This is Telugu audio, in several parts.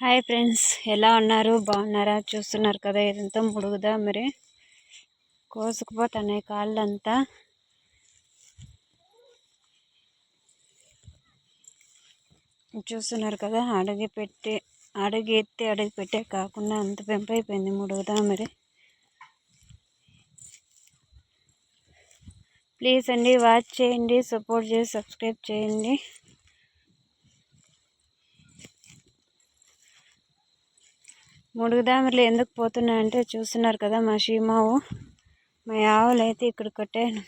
హాయ్ ఫ్రెండ్స్ ఎలా ఉన్నారు? బాగున్నారా? చూస్తున్నారు కదా ఇదంతా ముడుగుదా మరి? కోసుకుపోతున్నాయి కాళ్ళంతా. చూస్తున్నారు కదా అడిగి పెట్టి అడిగి ఎత్తి అడిగి పెట్టే కాకుండా అంత పెంపైపోయింది ముడుగుదా మరి? ప్లీజ్ అండి వాచ్ చేయండి సపోర్ట్ చేసి సబ్స్క్రైబ్ చేయండి. ముడుగుదామర్లు ఎందుకు పోతున్నాయంటే చూస్తున్నారు కదా మా షీమావు మా ఆవులు అయితే ఇక్కడ కట్టాను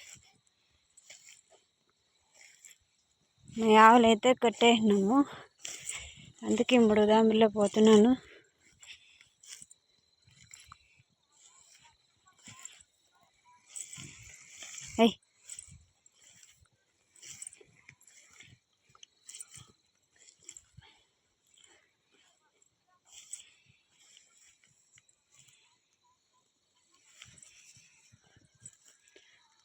మా ఆవులు అయితే కట్టేసినాము అందుకే ముడుగుదామర్లో పోతున్నాను. అయ్యి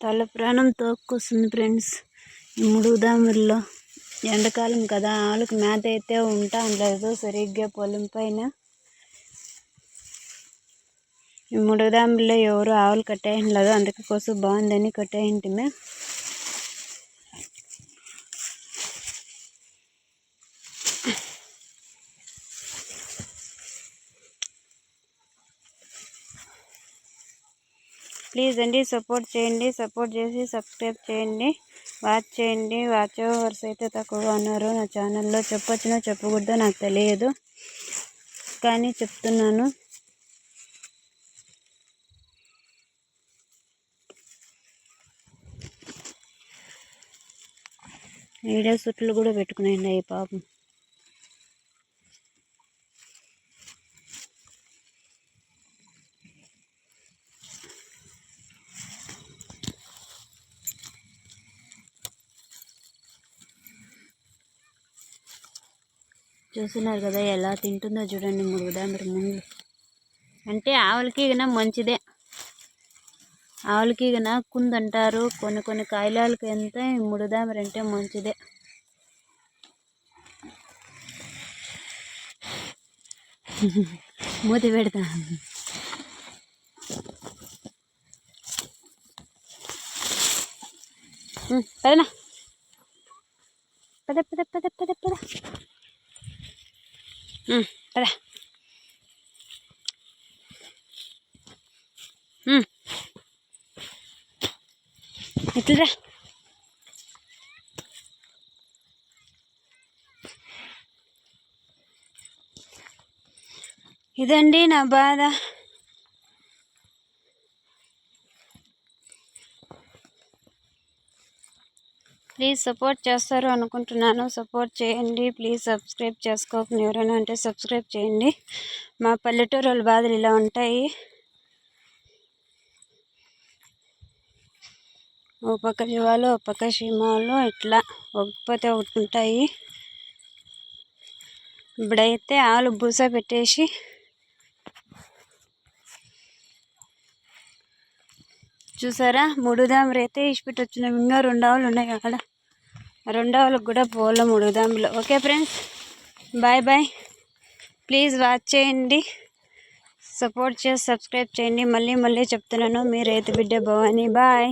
తల ప్రాణం తోక్కొస్తుంది ఫ్రెండ్స్. ఈ ముడుగుదాముల్లో ఎండాకాలం కదా ఆవులకు మేత అయితే ఉంటా లేదు సరిగ్గా పొలం పైన. ఈ ముడుగుదాముల్లో ఎవరు ఆవులు కట్టేయడం లేదు అందుకోసం బాగుందని కట్టేయంటిమే ప్లీజ్ అండి సపోర్ట్ చేయండి సపోర్ట్ చేసి సబ్స్క్రైబ్ చేయండి. వాచ్ చేయండి. వాచ్ ఓవర్స్ అయితే తక్కువగా ఉన్నారు. నా ఛానల్లో చెప్పొచ్చినా చెప్పకూడదో నాకు తెలియదు. కానీ చెప్తున్నాను. వీడియో సుట్లు కూడా పెట్టుకునేయండి అయ్యి పాపం. చూస్తున్నారు కదా ఎలా తింటుందో చూడండి మురుగుదామరి ముందు. అంటే ఆవులకి కన్నా మంచిదే. ఆవులకి కన్నా కుందంటారు కొన్ని కొన్ని కాయలాలకి ఎంత ముడుదామరి అంటే మంచిదే. మూతి పెడతా. పదనా? పద పద పద పద పద. పద ఇట్లా ఇదండి నా బాధ ప్లీజ్ సపోర్ట్ చేస్తారు అనుకుంటున్నాను. సపోర్ట్ చేయండి. ప్లీజ్ సబ్స్క్రైబ్ చేసుకోకుండా. ఎవరైనా అంటే సబ్స్క్రైబ్ చేయండి. మా పల్లెటూరు వాళ్ళ బాధలు ఇలా ఉంటాయి. ఓ పక్క జీవాలు ఓ పక్క సీమాలు ఇట్లా ఒకపోతే ఒకటి ఉంటాయి. ఇప్పుడైతే ఆలు బూస పెట్టేసి చూసారా? ముడుదాంబులు అయితే ఇచ్చిపెట్టి వచ్చినాం ఇంకా రెండు ఆవులు ఉన్నాయి అక్కడ. రెండు ఆవులకు కూడా పోల ముడుదాంబులు okay friends bye bye. Please watch చేయండి సపోర్ట్ చేసి సబ్స్క్రైబ్ చేయండి. మళ్ళీ మళ్ళీ చెప్తున్నాను మీ రైతు బిడ్డ భవానీ. బాయ్.